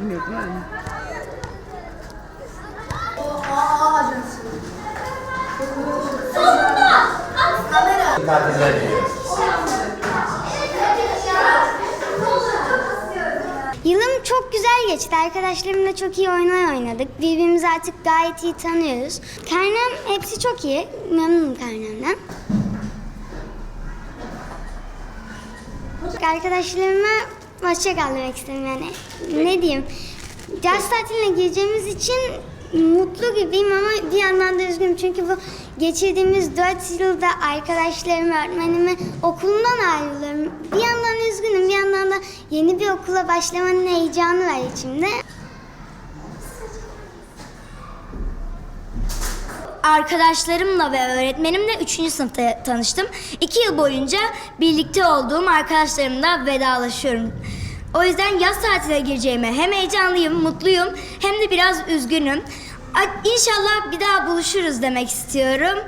bilmiyordum yani. Yılım çok güzel geçti. Arkadaşlarımla çok iyi oyunlar oynadık. Birbirimizi artık gayet iyi tanıyoruz. Karnem hepsi çok iyi. Memnunum karnemden. Arkadaşlarıma hoşça kal demek istedim yani. Ne diyeyim? Yaz tatiline gireceğimiz için mutlu gibiyim ama bir yandan da üzgünüm. Çünkü bu geçirdiğimiz 4 yılda arkadaşlarımı, öğretmenimi okulundan ayrılıyorum. Bir yandan üzgünüm, bir yandan da yeni bir okula başlamanın heyecanı var içimde. Arkadaşlarımla ve öğretmenimle 3. sınıfta tanıştım. 2 yıl boyunca birlikte olduğum arkadaşlarımla vedalaşıyorum. O yüzden yaz tatiline gireceğime hem heyecanlıyım, mutluyum hem de biraz üzgünüm. İnşallah bir daha buluşuruz demek istiyorum.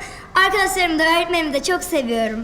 Arkadaşlarımı da öğretmenimi de çok seviyorum.